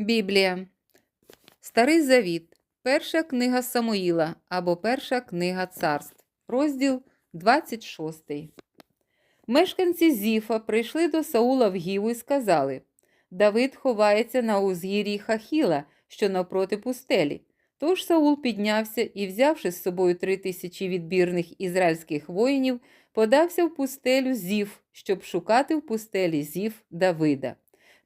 Біблія. Старий Завіт. Перша книга Самуїла або Перша книга царств. Розділ 26. Мешканці Зіфа прийшли до Саула в Гіву і сказали: Давид ховається на узгір'ї Хахіла, що навпроти пустелі. Тож Саул піднявся і, взявши з собою три тисячі відбірних ізраїльських воїнів, подався в пустелю Зіф, щоб шукати в пустелі Зіф Давида.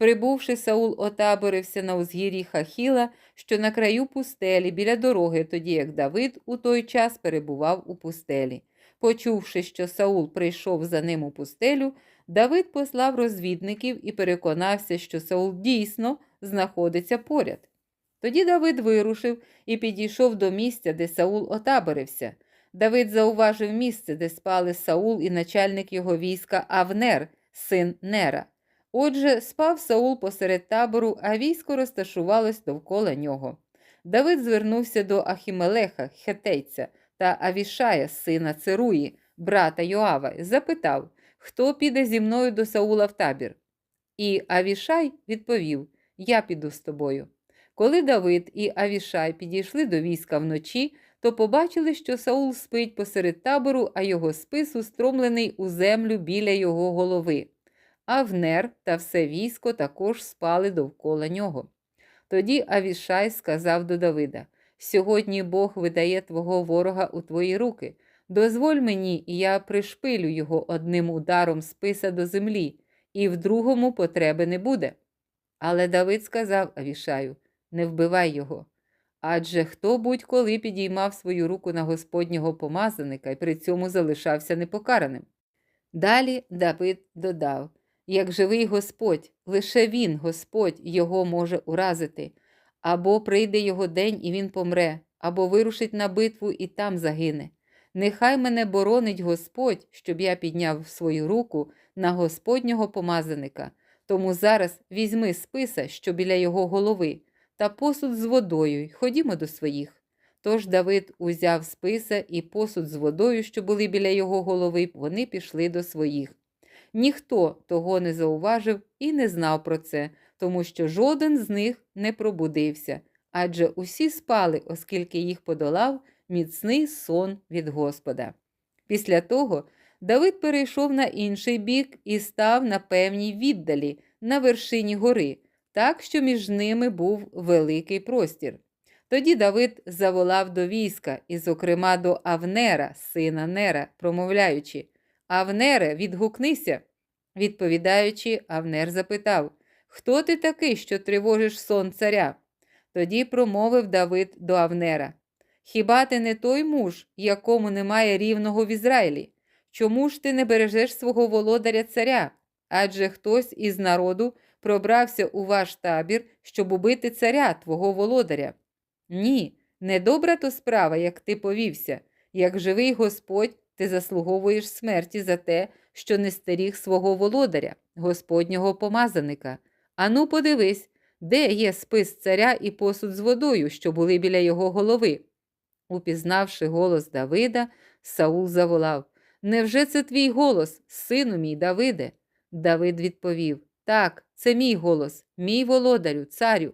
Прибувши, Саул отаборився на узгір'ї Хахіла, що на краю пустелі біля дороги, тоді як Давид у той час перебував у пустелі. Почувши, що Саул прийшов за ним у пустелю, Давид послав розвідників і переконався, що Саул дійсно знаходиться поряд. Тоді Давид вирушив і підійшов до місця, де Саул отаборився. Давид зауважив місце, де спали Саул і начальник його війська Авнер, син Нера. Отже, спав Саул посеред табору, а військо розташувалось довкола нього. Давид звернувся до Ахімелеха, хетейця, та Авішая, сина Церуї, брата Йоава, запитав, хто піде зі мною до Саула в табір. І Авішай відповів: Я піду з тобою. Коли Давид і Авішай підійшли до війська вночі, то побачили, що Саул спить посеред табору, а його спис устромлений у землю біля його голови. Авнер та все військо також спали довкола нього. Тоді Авішай сказав до Давида: Сьогодні Бог видає твого ворога у твої руки. Дозволь мені, і я пришпилю його одним ударом списа до землі, і в другому потреби не буде. Але Давид сказав Авішаю: Не вбивай його. Адже хто будь-коли підіймав свою руку на Господнього помазаника і при цьому залишався непокараним. Далі Давид додав як живий Господь, лише Він, Господь, його може уразити, або прийде його день, і він помре, або вирушить на битву і там загине. Нехай мене боронить Господь, щоб я підняв свою руку на Господнього помазаника. Тому зараз візьми списа, що біля його голови, та посуд з водою, й ходімо до своїх. Тож Давид узяв списа і посуд з водою, що були біля його голови, вони пішли до своїх. Ніхто того не зауважив і не знав про це, тому що жоден з них не пробудився, адже усі спали, оскільки їх подолав міцний сон від Господа. Після того Давид перейшов на інший бік і став на певній віддалі, на вершині гори, так що між ними був великий простір. Тоді Давид заволав до війська, і, зокрема, до Авнера, сина Нера, промовляючи Авнере, відгукнися. Відповідаючи, Авнер запитав Хто ти такий, що тривожиш сон царя? Тоді промовив Давид до Авнера Хіба ти не той муж, якому немає рівного в Ізраїлі? Чому ж ти не бережеш свого володаря царя? Адже хтось із народу пробрався у ваш табір, щоб убити царя, твого володаря. Ні, недобра то справа, як ти повівся. Як живий Господь, ти заслуговуєш смерті за те, що не стеріг свого володаря, Господнього помазаника. Ану, подивись, де є спис царя і посуд з водою, що були біля його голови. Упізнавши голос Давида, Саул заволав Невже це твій голос, сину мій Давиде? Давид відповів Так, це мій голос, мій володарю, царю.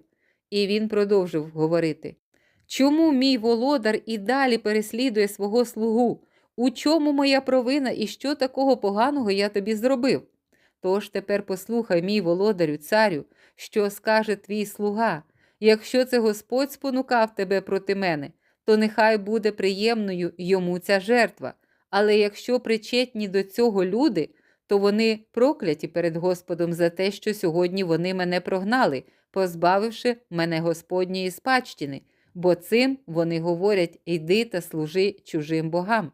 І він продовжив говорити Чому мій володар і далі переслідує свого слугу? У чому моя провина і що такого поганого я тобі зробив? Тож тепер послухай, мій володарю, царю, що скаже твій слуга. Якщо це Господь спонукав тебе проти мене, то нехай буде приємною йому ця жертва. Але якщо причетні до цього люди, то вони прокляті перед Господом за те, що сьогодні вони мене прогнали, позбавивши мене Господньої спадщини, бо цим вони говорять іди та служи чужим богам.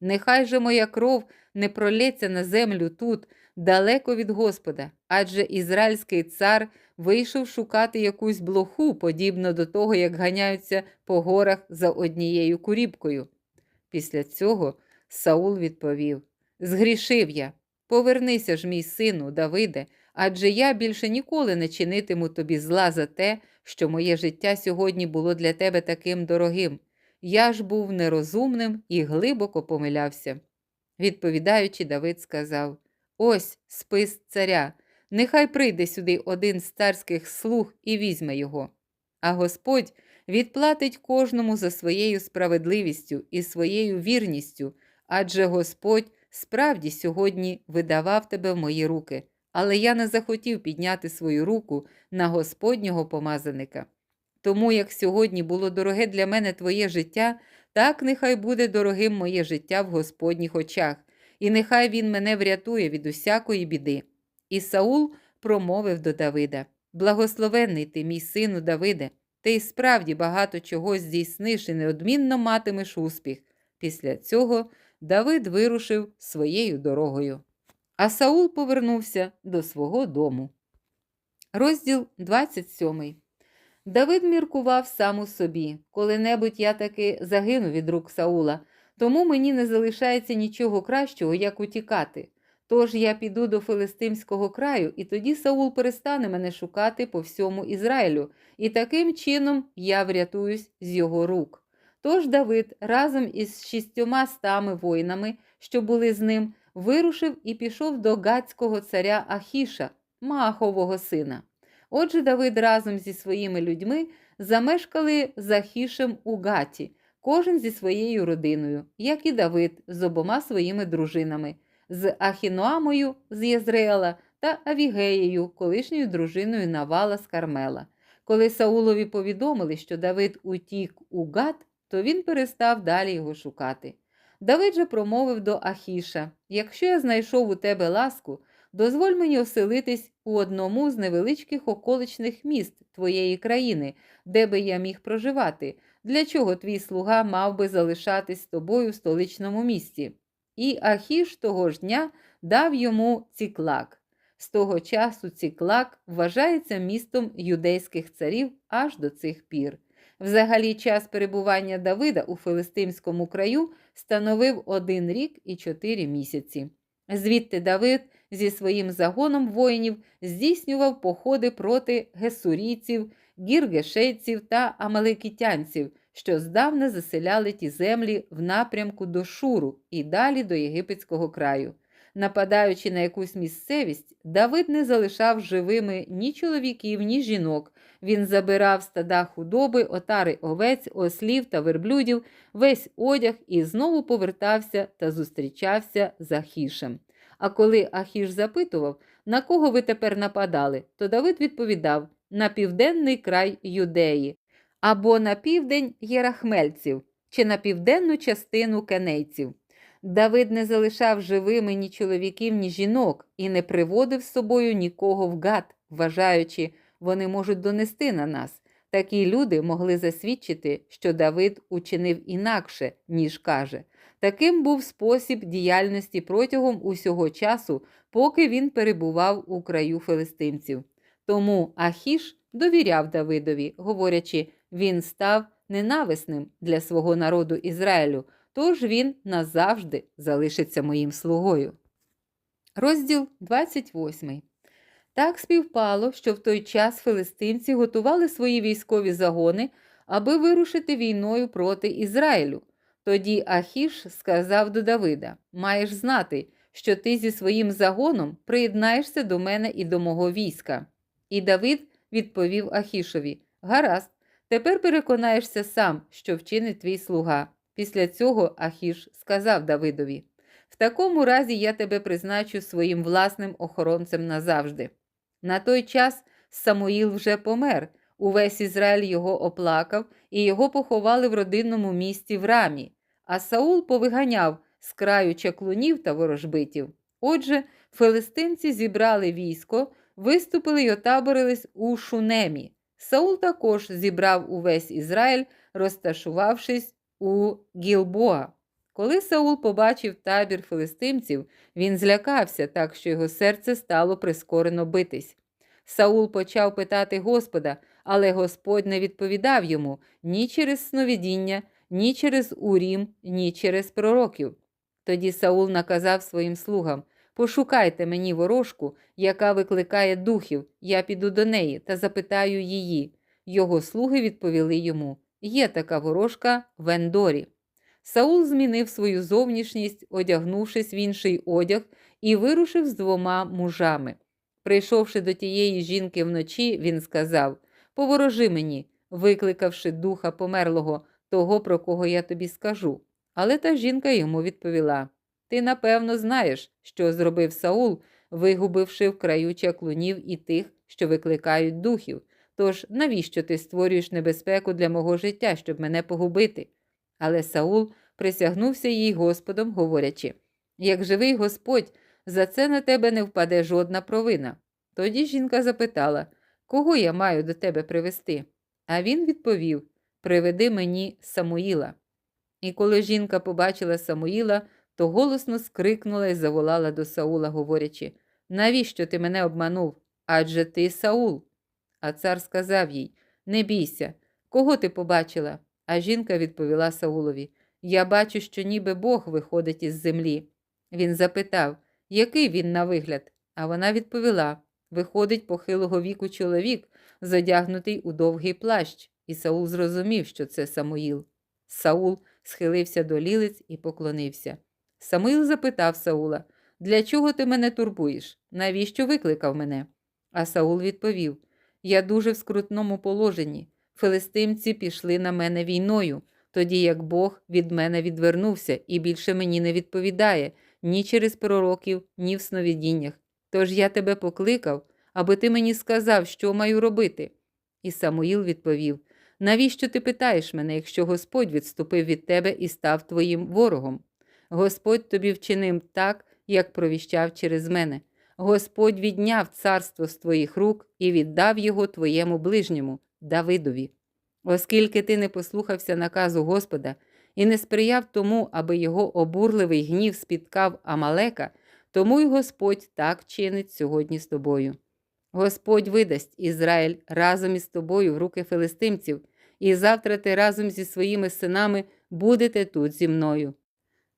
Нехай же моя кров не пролється на землю тут, далеко від Господа, адже ізраїльський цар вийшов шукати якусь блоху, подібно до того, як ганяються по горах за однією курібкою. Після цього Саул відповів: Згрішив я, повернися ж, мій сину, Давиде, адже я більше ніколи не чинитиму тобі зла за те, що моє життя сьогодні було для тебе таким дорогим. Я ж був нерозумним і глибоко помилявся. Відповідаючи, Давид сказав: Ось спис царя. нехай прийде сюди один з царських слуг і візьме його. А Господь відплатить кожному за своєю справедливістю і своєю вірністю, адже Господь справді сьогодні видавав тебе в мої руки, але я не захотів підняти свою руку на Господнього помазаника. Тому як сьогодні було дороге для мене твоє життя, так нехай буде дорогим моє життя в Господніх очах, і нехай він мене врятує від усякої біди. І Саул промовив до Давида: Благословенний ти, мій сину Давиде, ти й справді багато чого здійсниш і неодмінно матимеш успіх. Після цього Давид вирушив своєю дорогою. А Саул повернувся до свого дому. Розділ 27 Давид міркував сам у собі, коли-небудь я таки загину від рук Саула, тому мені не залишається нічого кращого, як утікати. Тож я піду до Филистимського краю, і тоді Саул перестане мене шукати по всьому Ізраїлю, і таким чином я врятуюсь з його рук. Тож Давид разом із шістьома стами воїнами, що були з ним, вирушив і пішов до гацького царя Ахіша, Маахового сина. Отже, Давид разом зі своїми людьми замешкали за Хішем у Гаті, кожен зі своєю родиною, як і Давид з обома своїми дружинами, з Ахіноамою з Єзреела та Авігеєю, колишньою дружиною Навала з Кармела. Коли Саулові повідомили, що Давид утік у Гат, то він перестав далі його шукати. Давид же промовив до Ахіша: Якщо я знайшов у тебе ласку, дозволь мені оселитись у одному з невеличких околичних міст твоєї країни, де би я міг проживати, для чого твій слуга мав би залишатись з тобою в столичному місті. І Ахіш того ж дня дав йому ціклак. З того часу ціклак вважається містом юдейських царів аж до цих пір. Взагалі, час перебування Давида у Филистимському краю становив один рік і чотири місяці. Звідти Давид зі своїм загоном воїнів здійснював походи проти гесурійців, гіргешейців та амаликітянців, що здавна заселяли ті землі в напрямку до Шуру і далі до єгипетського краю. Нападаючи на якусь місцевість, Давид не залишав живими ні чоловіків, ні жінок. Він забирав стада худоби, отари овець, ослів та верблюдів, весь одяг і знову повертався та зустрічався з Ахішем. А коли Ахіш запитував, на кого ви тепер нападали, то Давид відповідав на південний край Юдеї, або на південь Єрахмельців, чи на південну частину кенейців. Давид не залишав живими ні чоловіків, ні жінок і не приводив з собою нікого в гад, вважаючи, вони можуть донести на нас. Такі люди могли засвідчити, що Давид учинив інакше, ніж каже. Таким був спосіб діяльності протягом усього часу, поки він перебував у краю филистимців. Тому Ахіш довіряв Давидові, говорячи, він став ненависним для свого народу Ізраїлю, тож він назавжди залишиться моїм слугою. Розділ 28 так співпало, що в той час филистимці готували свої військові загони, аби вирушити війною проти Ізраїлю. Тоді Ахіш сказав до Давида: Маєш знати, що ти зі своїм загоном приєднаєшся до мене і до мого війська. І Давид відповів Ахішові: Гаразд, тепер переконаєшся сам, що вчинить твій слуга. Після цього Ахіш сказав Давидові: В такому разі я тебе призначу своїм власним охоронцем назавжди. На той час Самуїл вже помер, увесь Ізраїль його оплакав, і його поховали в родинному місті в рамі, а Саул повиганяв з краю чаклунів та ворожбитів. Отже, филистимці зібрали військо, виступили й отаборились у Шунемі. Саул також зібрав увесь Ізраїль, розташувавшись у Гілбоа. Коли Саул побачив табір филистимців, він злякався так, що його серце стало прискорено битись. Саул почав питати Господа, але Господь не відповідав йому ні через сновидіння, ні через урім, ні через пророків. Тоді Саул наказав своїм слугам Пошукайте мені ворожку, яка викликає духів, я піду до неї та запитаю її. Його слуги відповіли йому Є така ворожка в Ендорі. Саул змінив свою зовнішність, одягнувшись в інший одяг, і вирушив з двома мужами. Прийшовши до тієї жінки вночі, він сказав Поворожи мені, викликавши духа померлого, того, про кого я тобі скажу. Але та жінка йому відповіла Ти, напевно, знаєш, що зробив Саул, вигубивши в краю чаклунів і тих, що викликають духів. Тож навіщо ти створюєш небезпеку для мого життя, щоб мене погубити? Але Саул присягнувся їй Господом, говорячи Як живий Господь, за це на тебе не впаде жодна провина. Тоді жінка запитала, кого я маю до тебе привести? А він відповів Приведи мені Самуїла. І коли жінка побачила Самуїла, то голосно скрикнула і заволала до Саула, говорячи Навіщо ти мене обманув? Адже ти Саул. А цар сказав їй Не бійся, кого ти побачила? А жінка відповіла Саулові Я бачу, що ніби Бог виходить із землі. Він запитав, який він на вигляд? А вона відповіла Виходить похилого віку чоловік, задягнутий у довгий плащ, і Саул зрозумів, що це Самуїл. Саул схилився до лілиць і поклонився. Самуїл запитав Саула Для чого ти мене турбуєш? Навіщо викликав мене? А Саул відповів Я дуже в скрутному положенні. Филистимці пішли на мене війною, тоді як Бог від мене відвернувся і більше мені не відповідає ні через пророків, ні в сновидіннях. Тож я тебе покликав, аби ти мені сказав, що маю робити. І Самуїл відповів Навіщо ти питаєш мене, якщо Господь відступив від тебе і став твоїм ворогом? Господь тобі вчинив так, як провіщав через мене. Господь відняв царство з твоїх рук і віддав його твоєму ближньому, Давидові. Оскільки ти не послухався наказу Господа і не сприяв тому, аби його обурливий гнів спіткав Амалека, тому й Господь так чинить сьогодні з тобою. Господь видасть Ізраїль разом із тобою в руки филистимців, і завтра ти разом зі своїми синами будете тут зі мною.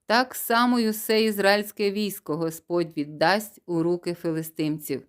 Так само й усе ізраїльське військо Господь віддасть у руки филистимців.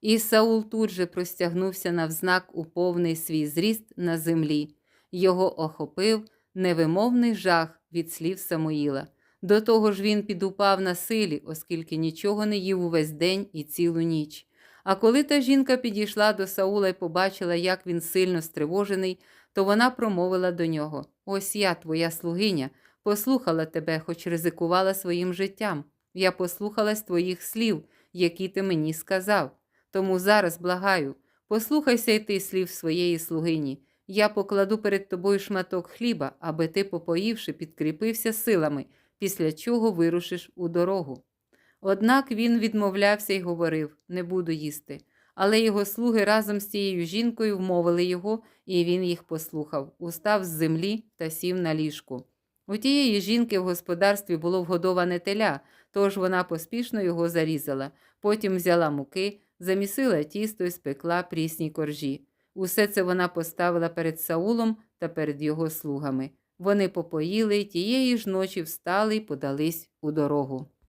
І Саул тут же простягнувся навзнак у повний свій зріст на землі. Його охопив невимовний жах від слів Самуїла. До того ж він підупав на силі, оскільки нічого не їв увесь день і цілу ніч. А коли та жінка підійшла до Саула і побачила, як він сильно стривожений, то вона промовила до нього: Ось я, твоя слугиня, послухала тебе, хоч ризикувала своїм життям. Я послухалась твоїх слів, які ти мені сказав. Тому зараз благаю, послухайся й ти слів своєї слугині. Я покладу перед тобою шматок хліба, аби ти, попоївши, підкріпився силами, після чого вирушиш у дорогу. Однак він відмовлявся і говорив не буду їсти. Але його слуги разом з цією жінкою вмовили його, і він їх послухав, устав з землі та сів на ліжку. У тієї жінки в господарстві було вгодоване теля, тож вона поспішно його зарізала, потім взяла муки, замісила тісто і спекла прісні коржі. Усе це вона поставила перед Саулом та перед його слугами. Вони попоїли тієї ж ночі встали й подались у дорогу.